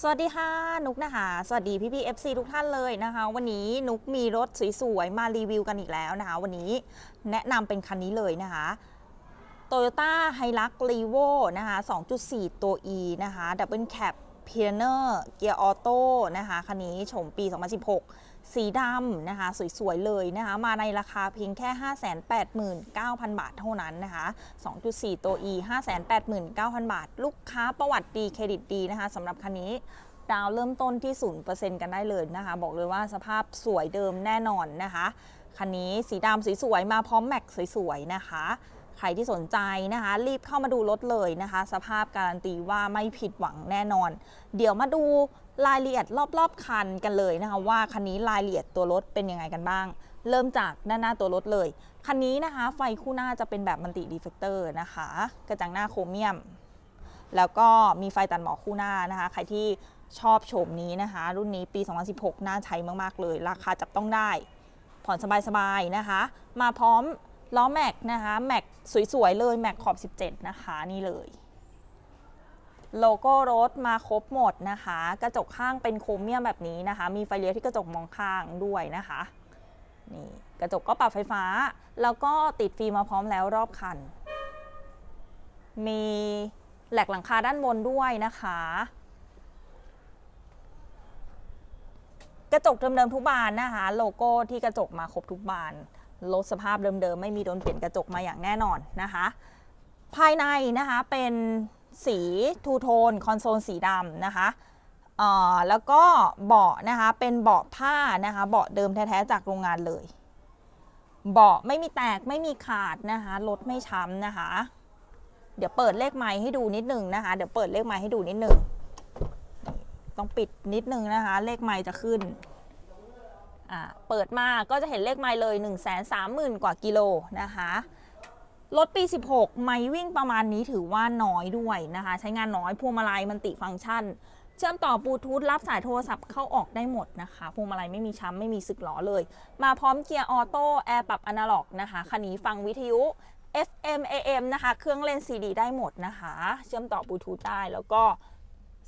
สวัสดีค่ะ นุกนะคะ สวัสดีพี่พี่ FC ทุกท่านเลยนะคะ วันนี้นุกมีรถสวยๆ มารีวิวกันอีกแล้วนะคะ วันนี้แนะนำเป็นคันนี้เลยนะคะ Toyota Hilux Revo นะคะ 2.4 ตัว E นะคะ Double Cab Pioneer เกียร์ออโต้นะคะ คันนี้ชมปี 2016 สีดำนะคะ สวยๆ เลยนะคะ มาในราคาเพียงแค่ 589,000 บาทเท่านั้นนะคะ 2.4 ตัว E 589,000 บาท ลูกค้าประวัติดีเครดิตดีนะคะสำหรับคันนี้ดาวเริ่มต้นที่ 0%กันได้เลยนะคะ บอกเลยว่าสภาพสวยเดิมแน่นอนนะคะ คันนี้สีดำสวยๆ มาพร้อมแม็กสวยๆ นะคะ ใครที่สนใจนะคะ รีบเข้ามาดูรถเลยนะคะ สภาพการันตีว่าไม่ผิดหวังแน่นอน เดี๋ยวมาดูรายละเอียดรอบๆคันกันเลยนะคะ ว่าคันนี้รายละเอียดตัวรถเป็นยังไงกันบ้าง เริ่มจากด้านหน้าตัวรถเลย คันนี้นะคะ ไฟคู่หน้าจะเป็นแบบมัลติดีเฟกเตอร์นะคะ กระจังหน้าโครเมียม แล้วก็มีไฟตัดหมอกคู่หน้านะคะ ใครที่ชอบโฉมนี้นะคะ รุ่นนี้ปี 2016 น่าใช้มากๆเลย ราคาจับต้องได้ ผ่อนสบายๆนะคะ มาพร้อม ล้อแม็กนะคะ แม็กสวยๆเลยแม็กขอบ 17 นะคะนี่เลย โลโก้รถมาครบหมดนะคะ กระจกข้างเป็นโครเมียมแบบนี้นะคะ มีไฟเลี้ยวที่กระจกมองข้างด้วยนะคะนี่กระจกก็ปรับไฟฟ้า แล้วก็ติดฟิล์มมาพร้อมแล้วรอบคัน มีแหลกหลังคาด้านบนด้วยนะคะ กระจกเดิมๆทุกบานนะคะ โลโก้ที่กระจกมาครบทุกบาน ลดสภาพเดิมๆ ไม่มีโดนเปลี่ยนกระจกมาอย่างแน่นอนนะคะ ภายในนะคะเป็นสีทูโทนคอนโซลสีดำนะคะแล้วก็เบาะนะคะเป็นเบาะผ้านะคะเบาะเดิมแท้ๆจากโรงงานเลย เบาะไม่มีแตกไม่มีขาดนะคะรถไม่ช้ำนะคะ เดี๋ยวเปิดเลขไม้ให้ดูนิดนึงนะคะ เดี๋ยวเปิดเลขไม้ให้ดูนิดนึงต้องปิดนิดนึงนะคะ เลขไม้จะขึ้น เปิดมาก็จะเห็นเลขไม้เลย 1 3 0 0 0 0 กว่ากิโลนะคะ รถปี 16 ไม้วิ่งประมาณนี้ถือว่าน้อยด้วยนะคะ ใช้งานน้อยพวงมาลัยมันติฟังก์ชัน เชื่อมต่อบลูทูธรับสายโทรศัพท์เข้าออกได้หมดนะคะพวงมาลัยไม่มีช้ำไม่มีสึกหรอเลย มาพร้อมเกียร์ออโต้แอร์ปรับอนาล็อกนะคะคันนี้ฟังวิทยุ FM AM นะคะ เครื่องเล่น CD ได้หมดนะคะ เชื่อมต่อบลูทูธได้แล้วก็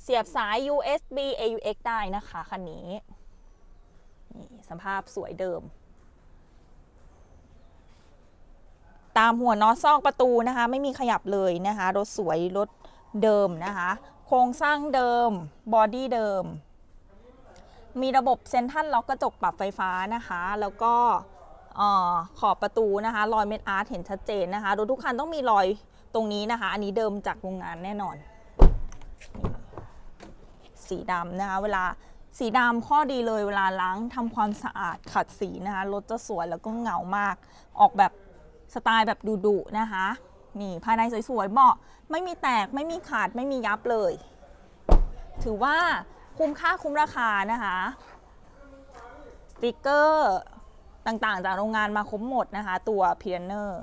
เสียบสาย USB AUX ได้นะคะคันนี้ นี่สภาพสวยเดิม ตามหัวน็อตซอกประตูนะคะ ไม่มีขยับเลยนะคะ รถสวยรถเดิมนะคะ โครงสร้างเดิม บอดี้เดิม มีระบบเซนทรัลล็อกกระจกปรับไฟฟ้านะคะ แล้วก็ขอบประตูนะคะ รอยเม็ดอาร์ตเห็นชัดเจนนะคะรถทุกคันต้องมีรอยตรงนี้นะคะ อันนี้เดิมจากโรงงานแน่นอน สีดำนะคะ เวลา สีดำข้อดีเลยเวลาล้างทำความสะอาดขัดสีนะคะรถจะสวยแล้วก็เงามาก ออกแบบสไตล์แบบดุๆนะคะ นี่ภายในสวยๆเบาะไม่มีแตกไม่มีขาดไม่มียับเลย ถือว่าคุ้มค่าคุ้มราคานะคะสติกเกอร์ต่างๆ จากโรงงานมาครบหมดนะคะ ตัวเพียเนอร์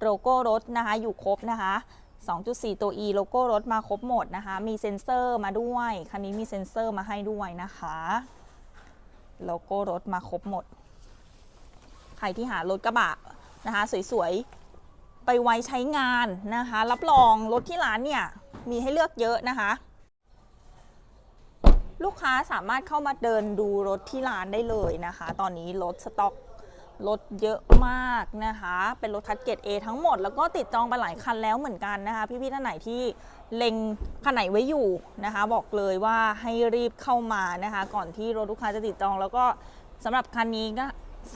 โลโก้รถนะคะ อยู่ครบนะคะ 2.4 ตัว E โลโก้รถมาครบหมดนะคะ มีเซ็นเซอร์มาด้วย คันนี้มีเซ็นเซอร์มาให้ด้วยนะคะ โลโก้รถมาครบหมด ใครที่หารถกระบะนะคะ สวยๆ ไปไว้ใช้งานนะคะ รับรองรถที่ร้านเนี่ย มีให้เลือกเยอะนะคะ ลูกค้าสามารถเข้ามาเดินดูรถที่ร้านได้เลยนะคะ ตอนนี้รถสต็อก รถเยอะมากนะคะ เป็นรถคัดเกรด A ทั้งหมด แล้วก็ติดจองไปหลายคันแล้วเหมือนกันนะคะ พี่ๆท่านไหนที่เล็งคันไหนไว้อยู่นะคะ บอกเลยว่าให้รีบเข้ามานะคะ ก่อนที่รถลูกค้าจะติดจอง แล้วก็สำหรับคันนี้ก็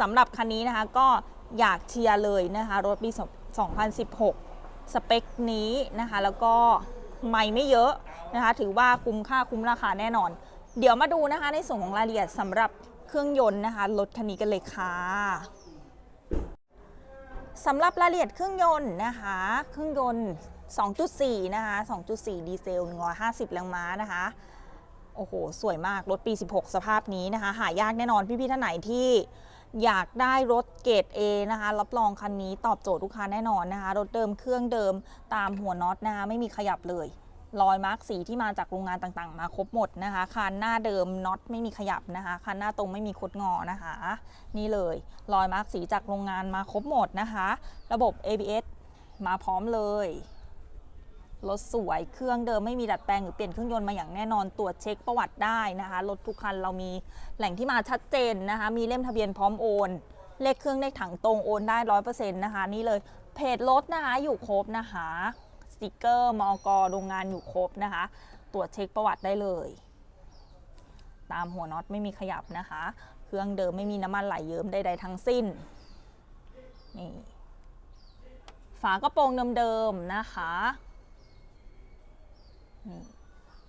สำหรับคันนี้นะคะก็อยากเชียร์เลยนะคะ รถปี 2016 สเปคนี้นะคะ แล้วก็ไม่ไม่เยอะนะคะ ถือว่าคุ้มค่าคุ้มราคาแน่นอน เดี๋ยวมาดูนะคะในส่วนของรายละเอียดสำหรับ เครื่องยนต์นะคะรถคันนี้กันเลยค่ะสำหรับรายละเอียดเครื่องยนต์นะคะ เครื่องยนต์ 2.4 นะคะ 2.4 ดีเซล 150 แรงม้านะคะ โอ้โห สวยมาก รถปี 16 สภาพนี้นะคะ หายากแน่นอนพี่ๆท่านไหนที่อยากได้รถเกรด A นะคะ รับรองคันนี้ตอบโจทย์ลูกค้าแน่นอนนะคะ รถเดิมเครื่องเดิมตามหัวน็อตนะคะ ไม่มีขยับเลย รอยมาร์กสีที่มาจากโรงงานต่างๆ มาครบหมดนะคะคันหน้าเดิมน็อตไม่มีขยับนะคะคันหน้าตรงไม่มีคดงอนะคะ นี่เลยรอยมาร์กสีจากโรงงานมาครบหมดนะคะ ระบบ ABS มาพร้อมเลยรถสวยเครื่องเดิมไม่มีดัดแปลงหรือเปลี่ยนเครื่องยนต์มาอย่างแน่นอนตรวจเช็คประวัติได้นะคะรถทุกคันเรามีแหล่งที่มาชัดเจนนะคะ มีเล่มทะเบียนพร้อมโอน เลขเครื่องเลขถังตรงโอนได้ร้อยเปอร์เซ็นต์นะคะ นี่เลยเพจรถนะคะอยู่ครบนะคะ ติกเกอร์มอกโรงงานอยู่ครบนะคะ ตรวจเช็คประวัติได้เลย ตามหัวน็อตไม่มีขยับนะคะ เครื่องเดิมไม่มีน้ำมันไหลเยิ้มใดๆทั้งสิ้นนี่ฝากระโปรงเดิมๆนะคะนี่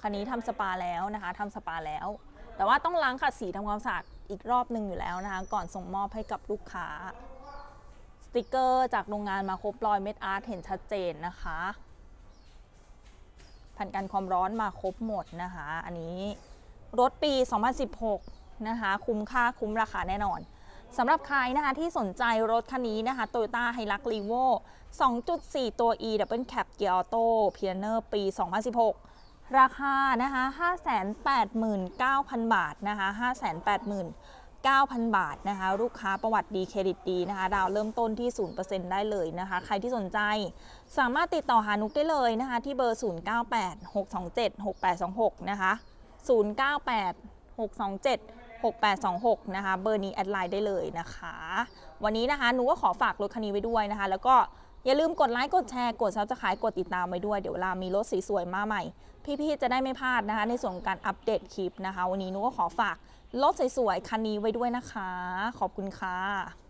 คันนี้ทำสปาแล้วนะคะทำสปาแล้ว แต่ว่าต้องล้างขัดสีทำความสะอาดอีกรอบหนึ่งอยู่แล้วนะคะ ก่อนส่งมอบให้กับลูกค้า สติกเกอร์จากโรงงานมาครบรอยเม็ดอาร์ตเห็นชัดเจนนะคะ ผ่านการความร้อนมาครบหมดนะคะ อันนี้รถปี 2016 นะคะ คุ้มค่าคุ้มราคาแน่นอนสำหรับใครนะคะที่สนใจรถคันนี้นะคะ Toyota Hilux Revo 2.4 ตัว E Double Cab Gear Auto Pioneer ปี 2016 ราคานะคะ 589,000 บาทนะคะ 589,000 9,000 บาทนะคะ ลูกค้าประวัติดีเครดิตดีนะคะ ดาวเริ่มต้นที่ 0%ได้เลยนะคะ ใครที่สนใจสามารถติดต่อหานุกได้เลยนะคะ ที่เบอร์ 0986276826 นะคะ 098 627 6826 นะคะ เบอร์นี้แอดไลน์ได้เลยนะคะ วันนี้นะคะหนูก็ขอฝากรถคันนี้ไว้ด้วยนะคะ แล้วก็อย่าลืมกดไลค์ กดแชร์ กดซับสไครต์กดติดตามไว้ด้วย เดี๋ยวเวลามีรถสวยๆมาใหม่ พี่ๆ จะได้ไม่พลาดนะคะ ในส่วนของการอัปเดตคลิปนะคะ วันนี้หนูก็ขอฝาก รถสวยๆคันนี้ไว้ด้วยนะคะ ขอบคุณค่ะ